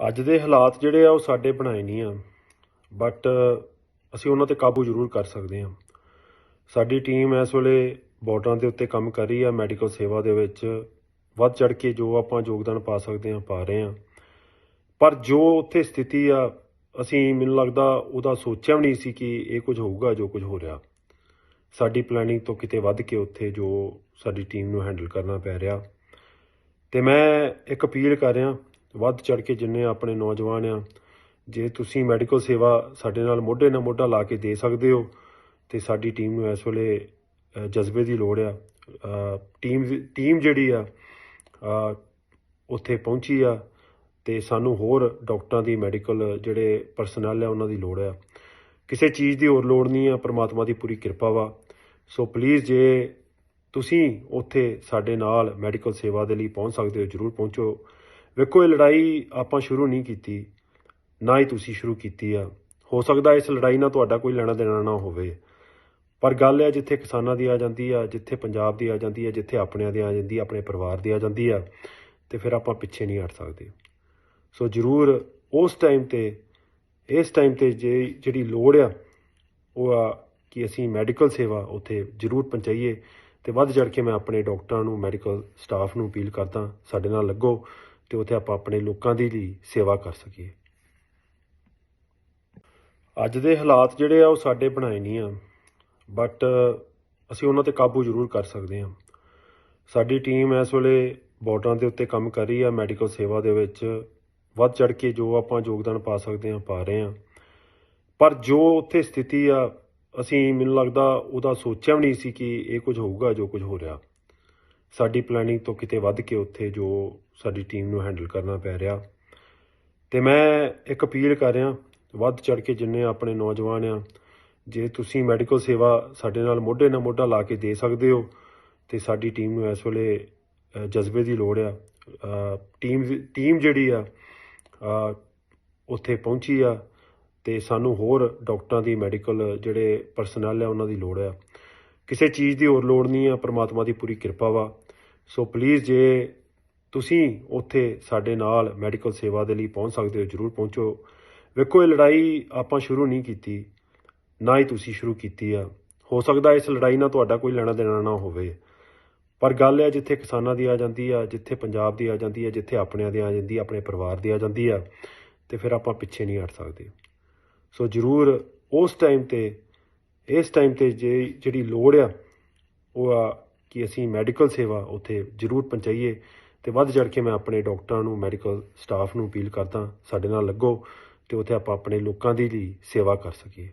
ਅੱਜ ਦੇ ਹਾਲਾਤ ਜਿਹੜੇ ਆ, ਉਹ ਸਾਡੇ ਬਣਾਏ ਨਹੀਂ ਆ। ਬਟ ਅਸੀਂ ਉਹਨਾਂ ਤੇ ਕਾਬੂ ਜ਼ਰੂਰ ਕਰ ਸਕਦੇ ਹਾਂ ਸਾਡੀ ਟੀਮ ਇਸ ਵੇਲੇ ਬਾਰਡਰਾਂ ਦੇ ਉੱਤੇ ਕੰਮ ਕਰ ਰਹੀ ਆ ਮੈਡੀਕਲ ਸੇਵਾ ਦੇ ਵਿੱਚ। ਵੱਧ ਚੜ ਕੇ ਜੋ ਆਪਾਂ ਯੋਗਦਾਨ ਪਾ ਸਕਦੇ ਹਾਂ ਪਾ ਰਹੇ ਹਾਂ ਪਰ ਜੋ ਉੱਥੇ ਸਥਿਤੀ ਆ, ਅਸੀਂ ਮੈਨੂੰ ਲੱਗਦਾ ਉਹਦਾ ਸੋਚਿਆ ਵੀ ਨਹੀਂ ਸੀ ਕਿ ਇਹ ਕੁਝ ਹੋਊਗਾ, ਜੋ ਕੁਝ ਹੋ ਰਿਹਾ। ਸਾਡੀ ਪਲੈਨਿੰਗ ਤੋਂ ਕਿਤੇ ਵੱਧ ਕੇ ਉੱਥੇ ਜੋ ਸਾਡੀ ਟੀਮ ਨੂੰ ਹੈਂਡਲ ਕਰਨਾ ਪੈ ਰਿਹਾ। ਤੇ ਮੈਂ ਇੱਕ ਅਪੀਲ ਕਰ ਰਿਹਾ। ਵੱਧ ਚੜ ਕੇ ਜਿੰਨੇ ਆਪਣੇ ਨੌਜਵਾਨ ਆ, ਜੇ ਤੁਸੀਂ ਮੈਡੀਕਲ ਸੇਵਾ ਸਾਡੇ ਨਾਲ ਮੋਢੇ ਨਾਲ ਮੋਢਾ ਲਾ ਕੇ ਦੇ ਸਕਦੇ ਹੋ, ਤੇ ਸਾਡੀ ਟੀਮ ਨੂੰ ਇਸ ਵੇਲੇ ਜਜ਼ਬੇ ਦੀ ਲੋੜ ਆ। ਟੀਮ ਟੀਮ ਜਿਹੜੀ ਆ ਉੱਥੇ ਪਹੁੰਚੀ ਆ, ਤੇ ਸਾਨੂੰ ਹੋਰ ਡਾਕਟਰਾਂ ਦੀ ਮੈਡੀਕਲ ਜਿਹੜੇ ਪਰਸਨਲ ਆ, ਉਹਨਾਂ ਦੀ ਲੋੜ ਆ। ਕਿਸੇ ਚੀਜ਼ ਦੀ ਹੋਰ ਲੋੜ ਨਹੀਂ ਆ, ਪ੍ਰਮਾਤਮਾ ਦੀ ਪੂਰੀ ਕਿਰਪਾ ਵਾ। ਸੋ ਪਲੀਜ਼ ਜੇ ਤੁਸੀਂ ਉੱਥੇ ਸਾਡੇ ਨਾਲ ਮੈਡੀਕਲ ਸੇਵਾ ਦੇ ਲਈ ਪਹੁੰਚ ਸਕਦੇ ਹੋ, ਜਰੂਰ ਪਹੁੰਚੋ। ਵੇਖੋ, ਇਹ ਲੜਾਈ ਆਪਾਂ ਸ਼ੁਰੂ ਨਹੀਂ ਕੀਤੀ, ਨਾ ਹੀ ਤੁਸੀਂ ਸ਼ੁਰੂ ਕੀਤੀ ਆ। ਹੋ ਸਕਦਾ ਇਸ ਲੜਾਈ ਨਾਲ ਤੁਹਾਡਾ ਕੋਈ ਲੈਣਾ ਦੇਣਾ ਨਾ ਹੋਵੇ। ਪਰ ਗੱਲ ਹੈ ਜਿੱਥੇ ਕਿਸਾਨਾਂ ਦੀ ਆ ਜਾਂਦੀ ਆ, ਜਿੱਥੇ ਪੰਜਾਬ ਦੀ ਆ ਜਾਂਦੀ ਆ, ਜਿੱਥੇ ਆਪਣਿਆਂ ਦੀ ਆ ਜਾਂਦੀ ਆ, ਆਪਣੇ ਪਰਿਵਾਰ ਦੀ ਆ ਜਾਂਦੀ ਆ, ਤੇ ਫਿਰ ਆਪਾਂ ਪਿੱਛੇ ਨਹੀਂ ਹਟ ਸਕਦੇ। ਸੋ ਜਰੂਰ ਉਸ ਟਾਈਮ ਤੇ, ਇਸ ਟਾਈਮ ਤੇ ਜੇ ਜਿਹੜੀ ਲੋੜ ਆ, ਉਹ ਆ ਕਿ ਅਸੀਂ ਮੈਡੀਕਲ ਸੇਵਾ ਉੱਥੇ ਜਰੂਰ ਪਹੁੰਚਾਈਏ, ਤੇ ਵੱਧ ਚੜ ਕੇ ਮੈਂ ਆਪਣੇ ਡਾਕਟਰਾਂ ਨੂੰ, ਮੈਡੀਕਲ ਸਟਾਫ ਨੂੰ ਅਪੀਲ ਕਰਦਾ, ਸਾਡੇ ਨਾਲ ਲੱਗੋ। ਤੇ ਉੱਥੇ ਆਪਾਂ ਆਪਣੇ ਲੋਕਾਂ ਦੀ ਲਈ ਸੇਵਾ ਕਰ ਸਕੀਏ। ਅੱਜ ਦੇ ਹਾਲਾਤ ਜਿਹੜੇ ਆ, ਉਹ ਸਾਡੇ ਬਣਾਏ ਨਹੀਂ ਆ। ਬਟ ਅਸੀਂ ਉਹਨਾਂ ਤੇ ਕਾਬੂ ਜ਼ਰੂਰ ਕਰ ਸਕਦੇ ਹਾਂ ਸਾਡੀ ਟੀਮ ਇਸ ਵੇਲੇ ਬਾਰਡਰਾਂ ਦੇ ਉੱਤੇ ਕੰਮ ਕਰ ਰਹੀ ਆ ਮੈਡੀਕਲ ਸੇਵਾ ਦੇ ਵਿੱਚ। ਵੱਧ ਚੜ ਕੇ ਜੋ ਆਪਾਂ ਯੋਗਦਾਨ ਪਾ ਸਕਦੇ ਹਾਂ ਪਾ ਰਹੇ ਹਾਂ ਪਰ ਜੋ ਉੱਥੇ ਸਥਿਤੀ ਆ, ਅਸੀਂ ਮੈਨੂੰ ਲੱਗਦਾ ਉਹਦਾ ਸੋਚਿਆ ਵੀ ਨਹੀਂ ਸੀ ਕਿ ਇਹ ਕੁਝ ਹੋਊਗਾ, ਜੋ ਕੁਝ ਹੋ ਰਿਹਾ। ਸਾਡੀ ਪਲੈਨਿੰਗ ਤੋਂ ਕਿਤੇ ਵੱਧ ਕੇ ਉੱਥੇ ਜੋ ਸਾਡੀ ਟੀਮ ਨੂੰ ਹੈਂਡਲ ਕਰਨਾ ਪੈ ਰਿਹਾ। ਤੇ ਮੈਂ ਇੱਕ ਅਪੀਲ ਕਰ ਰਿਹਾ, ਵੱਧ ਚੜ ਕੇ ਜਿੰਨੇ ਆਪਣੇ ਨੌਜਵਾਨ ਆ, ਜੇ ਤੁਸੀਂ ਮੈਡੀਕਲ ਸੇਵਾ ਸਾਡੇ ਨਾਲ ਮੋਢੇ ਨਾਲ ਮੋਢਾ ਲਾ ਕੇ ਦੇ ਸਕਦੇ ਹੋ, ਤੇ ਸਾਡੀ ਟੀਮ ਨੂੰ ਇਸ ਵੇਲੇ ਜਜ਼ਬੇ ਦੀ ਲੋੜ ਆ। ਟੀਮ ਟੀਮ ਜਿਹੜੀ ਆ ਉੱਥੇ ਪਹੁੰਚੀ ਆ, ਤੇ ਸਾਨੂੰ ਹੋਰ ਡਾਕਟਰਾਂ ਦੀ ਮੈਡੀਕਲ ਜਿਹੜੇ ਪਰਸਨਲ ਆ, ਉਹਨਾਂ ਦੀ ਲੋੜ ਆ। ਕਿਸੇ ਚੀਜ਼ ਦੀ ਹੋਰ ਲੋੜ ਨਹੀਂ ਆ, ਪ੍ਰਮਾਤਮਾ ਦੀ ਪੂਰੀ ਕਿਰਪਾ ਵਾ। ਸੋ ਪਲੀਜ਼ ਜੇ ਤੁਸੀਂ ਉੱਥੇ ਸਾਡੇ ਨਾਲ ਮੈਡੀਕਲ ਸੇਵਾ ਦੇ ਲਈ ਪਹੁੰਚ ਸਕਦੇ ਹੋ, ਜਰੂਰ ਪਹੁੰਚੋ। ਵੇਖੋ, ਇਹ ਲੜਾਈ ਆਪਾਂ ਸ਼ੁਰੂ ਨਹੀਂ ਕੀਤੀ, ਨਾ ਹੀ ਤੁਸੀਂ ਸ਼ੁਰੂ ਕੀਤੀ ਆ। ਹੋ ਸਕਦਾ ਇਸ ਲੜਾਈ ਨਾਲ ਤੁਹਾਡਾ ਕੋਈ ਲੈਣਾ ਦੇਣਾ ਨਾ ਹੋਵੇ, ਪਰ ਗੱਲ ਹੈ ਜਿੱਥੇ ਕਿਸਾਨਾਂ ਦੀ ਆ ਜਾਂਦੀ ਆ, ਜਿੱਥੇ ਪੰਜਾਬ ਦੀ ਆ ਜਾਂਦੀ ਆ, ਜਿੱਥੇ ਆਪਣਿਆਂ ਦੀ ਆ ਜਾਂਦੀ ਆ, ਆਪਣੇ ਪਰਿਵਾਰ ਦੀ ਆ ਜਾਂਦੀ ਆ, ਤੇ ਫਿਰ ਆਪਾਂ ਪਿੱਛੇ ਨਹੀਂ ਹਟ ਸਕਦੇ। ਸੋ ਜਰੂਰ ਉਸ ਟਾਈਮ ਤੇ, ਇਸ ਟਾਈਮ ਤੇ ਜੇ ਜਿਹੜੀ ਲੋੜ ਆ, ਉਹ ਆ ਕਿ ਅਸੀਂ ਮੈਡੀਕਲ ਸੇਵਾ ਉੱਥੇ ਜਰੂਰ ਪਹੁੰਚਾਈਏ ਤੇ ਵੱਧ ਚੜ ਕੇ ਮੈਂ ਆਪਣੇ ਡਾਕਟਰਾਂ ਨੂੰ, ਮੈਡੀਕਲ ਸਟਾਫ ਨੂੰ ਅਪੀਲ ਕਰਦਾ, ਸਾਡੇ ਨਾਲ ਲੱਗੋ ਤੇ ਉੱਥੇ ਆਪਾਂ ਆਪਣੇ ਲੋਕਾਂ ਦੀ ਲਈ ਸੇਵਾ ਕਰ ਸਕੀਏ।